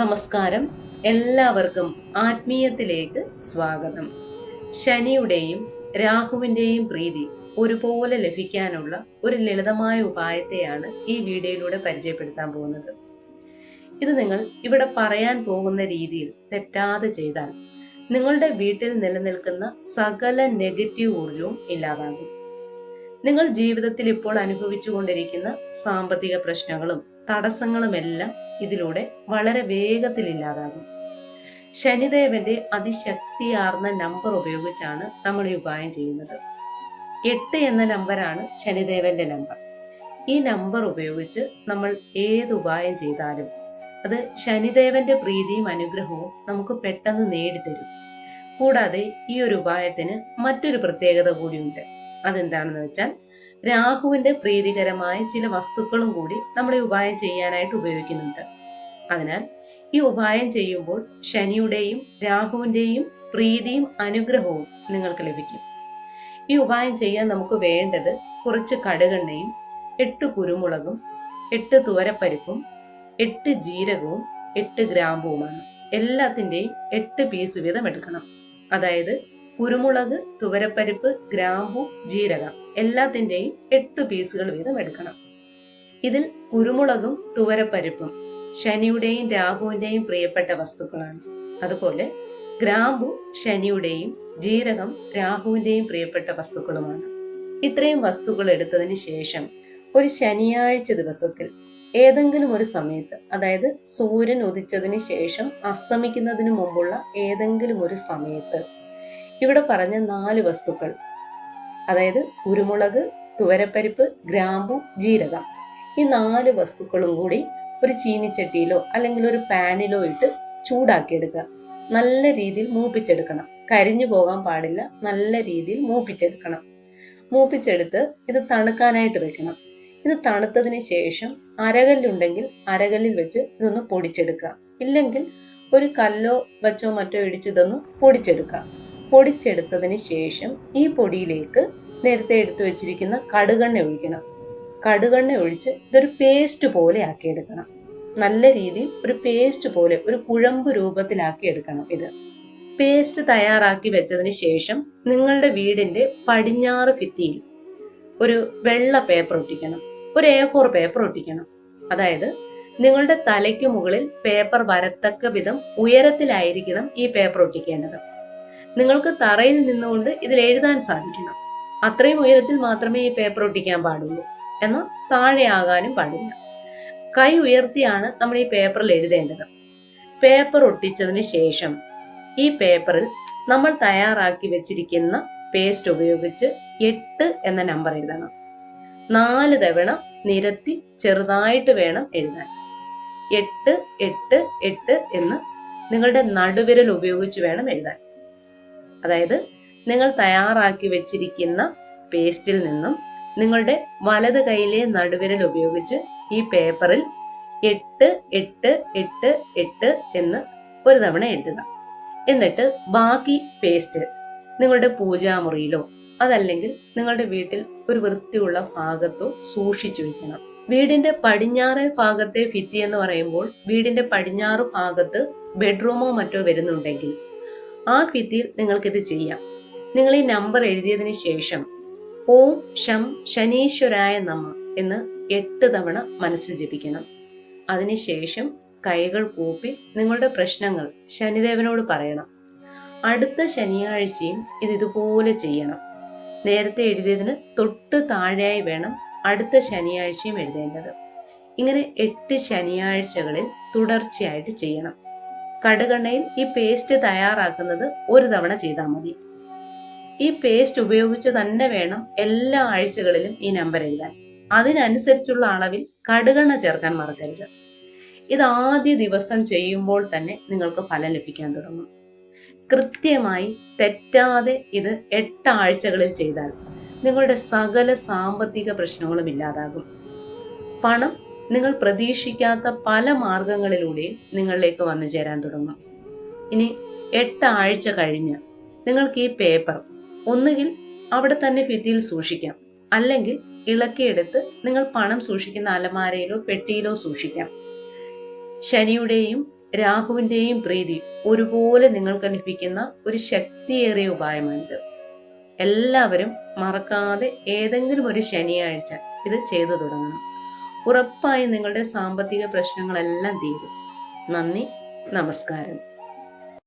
നമസ്കാരം. എല്ലാവർക്കും ആത്മീയത്തിലേക്ക് സ്വാഗതം. ശനിയുടെയും രാഹുവിന്റെയും പ്രീതി ഒരുപോലെ ലഭിക്കാനുള്ള ഒരു ലളിതമായ ഉപായത്തെയാണ് ഈ വീഡിയോയിലൂടെ പരിചയപ്പെടുത്താൻ പോകുന്നത്. ഇത് നിങ്ങൾ ഇവിടെ പറയാൻ പോകുന്ന രീതിയിൽ തെറ്റാതെ ചെയ്താൽ നിങ്ങളുടെ വീട്ടിൽ നിലനിൽക്കുന്ന സകല നെഗറ്റീവ് ഊർജവും ഇല്ലാതാകും. നിങ്ങൾ ജീവിതത്തിൽ ഇപ്പോൾ അനുഭവിച്ചുകൊണ്ടിരിക്കുന്ന സാമ്പത്തിക പ്രശ്നങ്ങളും തടസ്സങ്ങളുമെല്ലാം ഇതിലൂടെ വളരെ വേഗത്തിൽ ഇല്ലാതാകും. ശനിദേവന്റെ അതിശക്തിയാർന്ന നമ്പർ ഉപയോഗിച്ചാണ് നമ്മൾ ഈ ഉപായം ചെയ്യുന്നത്. എട്ട് എന്ന നമ്പറാണ് ശനിദേവന്റെ നമ്പർ. ഈ നമ്പർ ഉപയോഗിച്ച് നമ്മൾ ഏത് ഉപായം ചെയ്താലും അത് ശനിദേവന്റെ പ്രീതിയും അനുഗ്രഹവും നമുക്ക് പെട്ടെന്ന് നേടിത്തരും. കൂടാതെ ഈ ഒരു ഉപായത്തിന് മറ്റൊരു പ്രത്യേകത കൂടിയുണ്ട്. അതെന്താണെന്ന് വെച്ചാൽ രാഹുവിന്റെ പ്രീതികരമായ ചില വസ്തുക്കളും കൂടി നമ്മൾ ഈ ഉപായം ചെയ്യാനായിട്ട് ഉപയോഗിക്കുന്നുണ്ട്. അതിനാൽ ഈ ഉപായം ചെയ്യുമ്പോൾ ശനിയുടെയും രാഹുവിന്റെയും പ്രീതിയും അനുഗ്രഹവും നിങ്ങൾക്ക് ലഭിക്കും. ഈ ഉപായം ചെയ്യാൻ നമുക്ക് വേണ്ടത് കുറച്ച് കടുകെണ്ണയും എട്ട് കുരുമുളകും എട്ട് തുവരപ്പരിപ്പും എട്ട് ജീരകവും എട്ട് ഗ്രാമ്പുവുമാണ്. എല്ലാത്തിന്റെയും എട്ട് പീസ് വീതം എടുക്കണം. അതായത് കുരുമുളക് തുവരപ്പരിപ്പ് ഗ്രാമ്പു ജീരകം എല്ലാത്തിന്റെയും എട്ട് പീസുകൾ വീതം എടുക്കണം. ഇതിൽ കുരുമുളകും തുവരപ്പരിപ്പും ശനിയുടെയും രാഹുവിന്റെയും പ്രിയപ്പെട്ട വസ്തുക്കളാണ്. അതുപോലെ ഗ്രാമ്പു ശനിയുടെയും ജീരകം രാഹുവിന്റെയും പ്രിയപ്പെട്ട വസ്തുക്കളുമാണ്. ഇത്രയും വസ്തുക്കൾ എടുത്തതിന് ശേഷം ഒരു ശനിയാഴ്ച ദിവസത്തിൽ ഏതെങ്കിലും ഒരു സമയത്ത് അതായത് സൂര്യൻ ഉദിച്ചതിന് ശേഷം അസ്തമിക്കുന്നതിന് മുമ്പുള്ള ഏതെങ്കിലും ഒരു സമയത്ത് ഇവിടെ പറഞ്ഞ നാല് വസ്തുക്കൾ. അതായത് കുരുമുളക് തുവരപ്പരിപ്പ് ഗ്രാമ്പു ജീരകം. ഈ നാല് വസ്തുക്കളും കൂടി ഒരു ചീനിച്ചട്ടിയിലോ അല്ലെങ്കിൽ ഒരു പാനിലോ ഇട്ട് ചൂടാക്കിയെടുക്കുക. നല്ല രീതിയിൽ മൂപ്പിച്ചെടുക്കണം. കരിഞ്ഞു പോകാൻ പാടില്ല. നല്ല രീതിയിൽ മൂപ്പിച്ചെടുക്കണം. മൂപ്പിച്ചെടുത്ത് ഇത് തണുക്കാനായിട്ട് വെക്കണം. ഇത് തണുത്തതിന് ശേഷം അരകല്ലുണ്ടെങ്കിൽ അരകല്ലിൽ വെച്ച് ഇതൊന്ന് പൊടിച്ചെടുക്കുക. ഇല്ലെങ്കിൽ ഒരു കല്ലോ വച്ചോ മറ്റോ ഇടിച്ചിതൊന്ന് പൊടിച്ചെടുക്കുക. പൊടിച്ചെടുത്തതിന് ശേഷം ഈ പൊടിയിലേക്ക് നേരത്തെ എടുത്തു വെച്ചിരിക്കുന്ന കടുകെണ്ണ ഒഴിക്കണം. കടുകെണ്ണ ഒഴിച്ച് ഇതൊരു പേസ്റ്റ് പോലെ ആക്കിയെടുക്കണം. നല്ല രീതിയിൽ ഒരു പേസ്റ്റ് പോലെ ഒരു കുഴമ്പ് രൂപത്തിലാക്കി എടുക്കണം ഇത്. പേസ്റ്റ് തയ്യാറാക്കി വെച്ചതിന് ശേഷം നിങ്ങളുടെ വീടിന്റെ പടിഞ്ഞാറ് ഭിത്തിയിൽ ഒരു വെള്ള പേപ്പർ ഒട്ടിക്കണം. ഒരു എ ഫോർ പേപ്പർ ഒട്ടിക്കണം. അതായത് നിങ്ങളുടെ തലയ്ക്ക് മുകളിൽ പേപ്പർ വരത്തക്ക വിധം ഉയരത്തിലായിരിക്കണം ഈ പേപ്പർ ഒട്ടിക്കേണ്ടത്. നിങ്ങൾക്ക് തറയിൽ നിന്നുകൊണ്ട് ഇതിൽ എഴുതാൻ സാധിക്കണം. അത്രയും ഉയരത്തിൽ മാത്രമേ ഈ പേപ്പർ ഒട്ടിക്കാൻ പാടുള്ളൂ. എന്നാൽ താഴെ ആകാനും പാടില്ല. കൈ ഉയർത്തിയാണ് നമ്മൾ ഈ പേപ്പറിൽ എഴുതേണ്ടത്. പേപ്പർ ഒട്ടിച്ചതിന് ശേഷം ഈ പേപ്പറിൽ നമ്മൾ തയ്യാറാക്കി വെച്ചിരിക്കുന്ന പേസ്റ്റ് ഉപയോഗിച്ച് എട്ട് എന്ന നമ്പർ എഴുതണം. നാല് തവണ നിരത്തി ചെറുതായിട്ട് വേണം എഴുതാൻ. എട്ട് എട്ട് എട്ട് എന്ന് നിങ്ങളുടെ നടുവിരൽ ഉപയോഗിച്ച് വേണം എഴുതാൻ. അതായത് നിങ്ങൾ തയ്യാറാക്കി വെച്ചിരിക്കുന്ന പേസ്റ്റിൽ നിന്നും നിങ്ങളുടെ വലത് കൈയിലെ നടുവിരൽ ഉപയോഗിച്ച് ഈ പേപ്പറിൽ എട്ട് എട്ട് എട്ട് എട്ട് എന്ന് ഒരു തവണ എഴുതുക. എന്നിട്ട് ബാക്കി പേസ്റ്റ് നിങ്ങളുടെ പൂജാമുറിയിലോ അതല്ലെങ്കിൽ നിങ്ങളുടെ വീട്ടിൽ ഒരു വൃത്തിയുള്ള ഭാഗത്തോ സൂക്ഷിച്ചു വെക്കണം. വീടിന്റെ പടിഞ്ഞാറേ ഭാഗത്തെ ഭിത്തി എന്ന് പറയുമ്പോൾ വീടിന്റെ പടിഞ്ഞാറ് ഭാഗത്ത് ബെഡ്റൂമോ മറ്റോ വരുന്നുണ്ടെങ്കിൽ ആ ഭിത്തിയിൽ നിങ്ങൾക്കിത് ചെയ്യാം. നിങ്ങൾ ഈ നമ്പർ എഴുതിയതിന് ശേഷം ഓം ശം ശനീശ്വരായ നമ എന്ന് എട്ട് തവണ മനസ്സിൽ ജപിക്കണം. അതിനുശേഷം കൈകൾ കൂപ്പി നിങ്ങളുടെ പ്രശ്നങ്ങൾ ശനിദേവനോട് പറയണം. അടുത്ത ശനിയാഴ്ചയും ഇത് ഇതുപോലെ ചെയ്യണം. നേരത്തെ എഴുതിയതിന് തൊട്ട് താഴെയായി വേണം അടുത്ത ശനിയാഴ്ചയും എഴുതേണ്ടത്. ഇങ്ങനെ എട്ട് ശനിയാഴ്ചകളിൽ തുടർച്ചയായിട്ട് ചെയ്യണം. കടുകണ്ണയിൽ ഈ പേസ്റ്റ് തയ്യാറാക്കുന്നത് ഒരു തവണ ചെയ്താൽ മതി. ഈ പേസ്റ്റ് ഉപയോഗിച്ച് തന്നെ വേണം എല്ലാ ആഴ്ചകളിലും ഈ നമ്പർ എഴുതാൻ. അതിനനുസരിച്ചുള്ള അളവിൽ കടുകെണ്ണ ചേർക്കാൻ മറക്കരുത്. ഇത് ആദ്യ ദിവസം ചെയ്യുമ്പോൾ തന്നെ നിങ്ങൾക്ക് ഫലം ലഭിക്കാൻ തുടങ്ങും. കൃത്യമായി തെറ്റാതെ ഇത് എട്ട് ആഴ്ചകളിൽ ചെയ്താൽ നിങ്ങളുടെ സകല സാമ്പത്തിക പ്രശ്നങ്ങളും ഇല്ലാതാകും. പണം നിങ്ങൾ പ്രതീക്ഷിക്കാത്ത പല മാർഗങ്ങളിലൂടെയും നിങ്ങളിലേക്ക് വന്നു ചേരാൻ തുടങ്ങും. ഇനി എട്ട് ആഴ്ച കഴിഞ്ഞ് നിങ്ങൾക്ക് ഈ പേപ്പർ ഒന്നുകിൽ അവിടെ തന്നെ ഭിത്തിയിൽ സൂക്ഷിക്കാം. അല്ലെങ്കിൽ ഇളക്കിയെടുത്ത് നിങ്ങൾ പണം സൂക്ഷിക്കുന്ന അലമാരയിലോ പെട്ടിയിലോ സൂക്ഷിക്കാം. ശനിയുടെയും രാഹുവിന്റെയും പ്രീതി ഒരുപോലെ നിങ്ങൾക്ക് ലഭിക്കുന്ന ഒരു ശക്തിയേറിയ ഉപായമാണിത്. എല്ലാവരും മറക്കാതെ ഏതെങ്കിലും ഒരു ശനിയാഴ്ച ഇത് ചെയ്തു തുടങ്ങണം. ഉറപ്പായും നിങ്ങളുടെ സാമ്പത്തിക പ്രശ്നങ്ങളെല്ലാം തീരും. നന്ദി നമസ്കാരം.